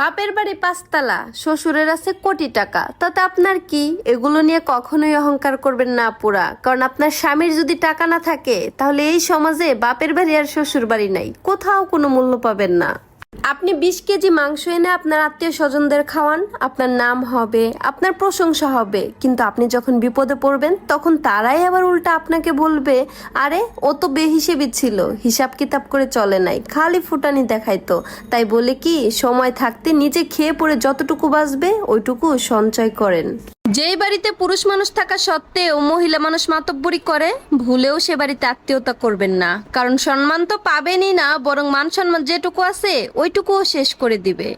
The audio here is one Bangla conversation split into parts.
বাপের বাড়ি পাঁচতলা, শ্বশুরের আছে কোটি টাকা। তাতে আপনার কি? এগুলো নিয়ে কখনোই অহংকার করবেন না পুরা কারণ আপনার স্বামীর যদি টাকা না থাকে, তাহলে এই সমাজে বাপের বাড়ি আর শ্বশুর বাড়ি নাই। কোথাও কোনো মূল্য পাবেন না। আপনি বিশ কেজি মাংস এনে আপনার আত্মীয় স্বজনদের খাওয়ান, আপনার নাম হবে, আপনার প্রশংসা হবে। কিন্তু আপনি যখন বিপদে পড়বেন, তখন তারাই আবার উল্টা আপনাকে বলবে, আরে, ও তো বেহিসেবি ছিল, হিসাব কিতাব করে চলে নাই, খালি ফুটানি দেখাইতো। তাই বলে কি, সময় থাকতে নিজে খেয়ে পড়ে যতটুকু বাঁচবে, ওইটুকু সঞ্চয় করেন। যেই বাড়িতে পুরুষ মানুষ থাকা সত্ত্বেও মহিলা মানুষ মাতব্বরি করে, ভুলেও সে বাড়িতে আত্মীয়তা করবেন না। কারণ সম্মান তো পাবেনই না, বরং মান সম্মান যেটুকু আছে, ওইটুকুও শেষ করে দিবে।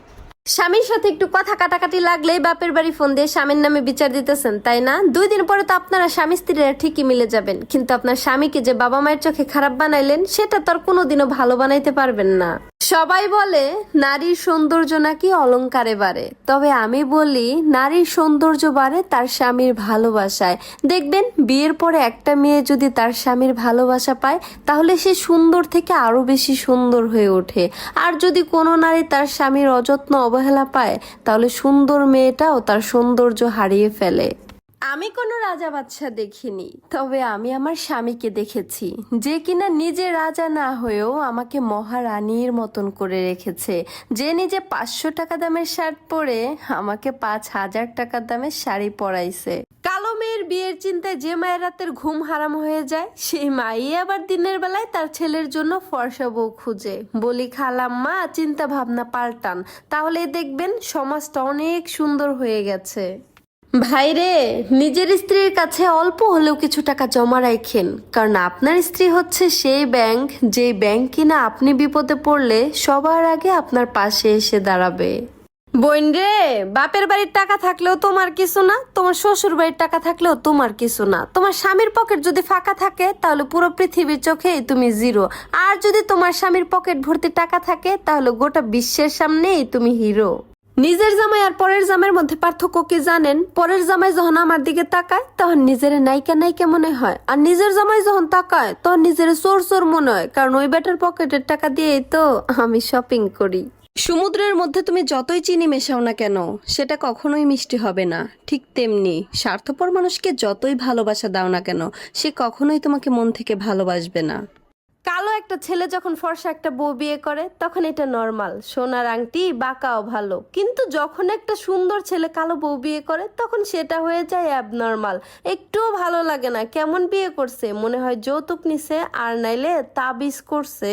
স্বামীর সাথে একটু কথা কাটাকাটি লাগলেই বাপের বাড়ি ফোন দিয়ে স্বামীর নামে বিচার দিতেছেন, তাই না? দুই দিন পরে তো আপনারা স্বামী স্ত্রীরা ঠিকই মিলে যাবেন। কিন্তু আপনার স্বামীকে যে বাবা মায়ের চোখে খারাপ বানাইলেন, সেটা তো আর কোনোদিনও ভালো বানাইতে পারবেন না। সবাই বলে, নারীর সৌন্দর্য নাকি অলংকারে বাড়ে। তবে আমি বলি, নারীর সৌন্দর্য বাড়ে তার স্বামীর ভালোবাসায়। দেখবেন, বিয়ের পরে একটা মেয়ে যদি তার স্বামীর ভালোবাসা পায়, তাহলে সে সুন্দর থেকে আরও বেশি সুন্দর হয়ে ওঠে। আর যদি কোনো নারী তার স্বামীর অযত্ন অবহেলা পায়, তাহলে সুন্দর মেয়েটাও তার সৌন্দর্য হারিয়ে ফেলে। আমি কোনো রাজা বাদশাহ দেখিনি, তবে আমি আমার স্বামীকে দেখেছি, যে কিনা নিজে রাজা না হয়েও আমাকে মহারানীর মতন করে রেখেছে। যে নিজে পাঁচশো টাকা দামের শার্ট পরে আমাকে পাঁচ হাজার টাকা দামের শাড়ি পরাইছে। মেয়ের বিয়ের চিন্তায় যে মায়ের রাতের ঘুম হারাম হয়ে যায়, সেই মাই আবার দিনের বেলায় তার ছেলের জন্য ফর্সা বউ খুঁজে। বলি খালাম মা চিন্তা ভাবনা পাল্টান। তাহলে দেখবেন সমাজটা অনেক সুন্দর হয়ে গেছে। ভাইরে নিজের স্ত্রীর কাছে অল্প হলেও কিছু টাকা জমা রাখেন। কারণ আপনার স্ত্রী হচ্ছে সেই ব্যাংক যে ব্যাংক কিনা আপনি বিপদে পড়লে সবার আগে আপনার পাশে এসে দাঁড়াবে। বোন রে, বাপের বাড়ির টাকা থাকলেও তোমার কিছু না, তোমার শ্বশুর বাড়ির টাকা থাকলেও তোমার কিছু না। তোমার স্বামীর পকেট যদি ফাঁকা থাকে, তাহলে পুরো পৃথিবীর চোখে তুমি জিরো। আর যদি তোমার স্বামীর পকেট ভর্তি টাকা থাকে, তাহলে গোটা বিশ্বের সামনেই তুমি হিরো। নিজের জামাই আর পরের জামাইয়ের মধ্যে পার্থক্য কি জানেন? পরের জামাই যখন আমার দিকে তাকায়, তখন নিজের নায়িকা নায়িকা মনে হয়। আর নিজের জামাই যখন তাকায়, তখন নিজের চোর চোর মনে হয়, কারণ ওই বেটার পকেটের টাকা দিয়েই তো আমি শপিং করি। সমুদ্রের মধ্যে তুমি যতই চিনি মেশাও না কেন, সেটা কখনোই মিষ্টি হবে না। ঠিক তেমনি স্বার্থপর মানুষকে যতই ভালোবাসা দাও না কেন, সে কখনোই তোমাকে মন থেকে ভালোবাসবে না। কালো একটা ছেলে যখন ফর্সা একটা বউ বিয়ে করে, তখন এটা নর্মাল। সোনার আংটি, বাঁকাও ভালো। কিন্তু যখন একটা সুন্দর ছেলে কালো বউ বিয়ে করে, তখন সেটা হয়ে যায় অ্যাবনর্মাল একটুও ভালো লাগে না। কেমন বিয়ে করছে? মনে হয় যৌতুক নিছে, আর নাইলে তাবিজ করছে।